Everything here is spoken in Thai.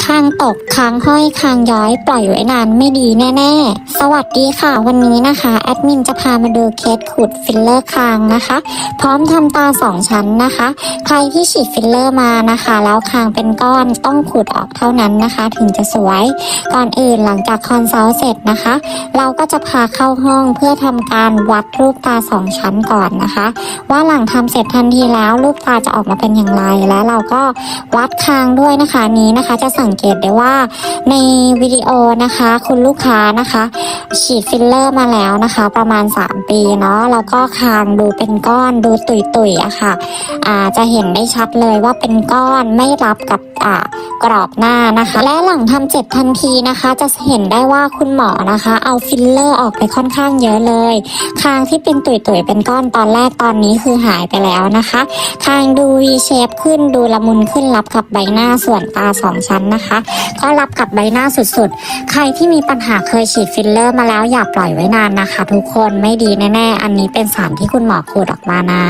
คางตกคางห้อยคางย้อยปล่อยไว้นานไม่ดีแน่ ๆ สวัสดีค่ะ วันนี้นะคะแอดมินจะพามาดูเคสขูดฟิลเลอร์คางนะคะ พร้อมทำตาสองชั้นนะคะ ใครที่ฉีดฟิลเลอร์มานะคะ แล้วคางเป็นก้อนต้องขูดออกเท่านั้นนะคะ ถึงจะสวย ก่อนอื่นหลังจากคอนซัลท์เสร็จนะคะ เราก็จะพาเข้าห้องเพื่อทำการวัดรูปตาสองชั้นก่อนนะคะ ว่าหลังทำเสร็จทันทีแล้วรูปตาจะออกมาเป็นอย่างไรและเราก็วัดคางด้วยนะคะนี้นะคะจะสังเกตได้ว่าในวิดีโอนะคะ คุณลูกค้านะคะ ฉีดฟิลเลอร์มาแล้วนะคะ ประมาณ 3 ปีเนาะแล้วก็คางดูเป็นก้อนดูตุยๆอะค่ะอ่าจะเห็นได้ชัดเลยว่าเป็นก้อนไม่รับกับอ่า กรอบหน้านะคะ และหลังทำเสร็จทันทีนะคะ จะเห็นได้ว่าคุณหมอนะคะ เอาฟิลเลอร์ออกไปค่อนข้างเยอะเลย คางที่เป็นตุยๆเป็นก้อนตอนแรกตอนนี้คือหายไปแล้วนะคะ คางดู V shape ขึ้นดูละมุนขึ้นรับกับใบหน้าส่วนตาสองชั้นนะคะ ก็รับกับใบหน้าสุดๆ ใครที่มีปัญหาเคยฉีดฟิลเลอร์มาแล้วอย่าปล่อยไว้นานนะคะ ทุกคนไม่ดีแน่ๆ อันนี้เป็นสารที่คุณหมอขูดออกมานะ